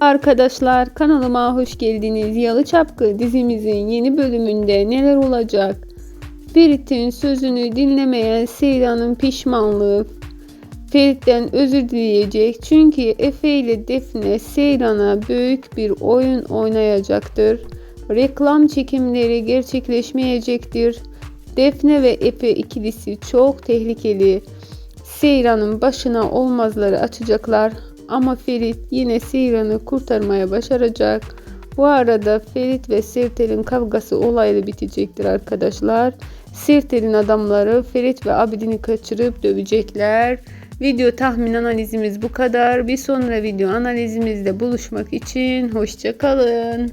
Arkadaşlar kanalıma hoş geldiniz. Yalı Çapkı dizimizin yeni bölümünde neler olacak? Ferit'in sözünü dinlemeyen Seyran'ın pişmanlığı. Ferit'ten özür dileyecek çünkü Efe ile Defne Seyran'a büyük bir oyun oynayacaktır. Reklam çekimleri gerçekleşmeyecektir. Defne ve Efe ikilisi çok tehlikeli. Seyran'ın başına olmazları açacaklar ama Ferit yine Seyran'ı kurtarmaya başaracak. Bu arada Ferit ve Sertel'in kavgası olayla bitecektir arkadaşlar. Sertel'in adamları Ferit ve Abidin'i kaçırıp dövecekler. Video tahmin analizimiz bu kadar. Bir sonra video analizimizde buluşmak için hoşçakalın.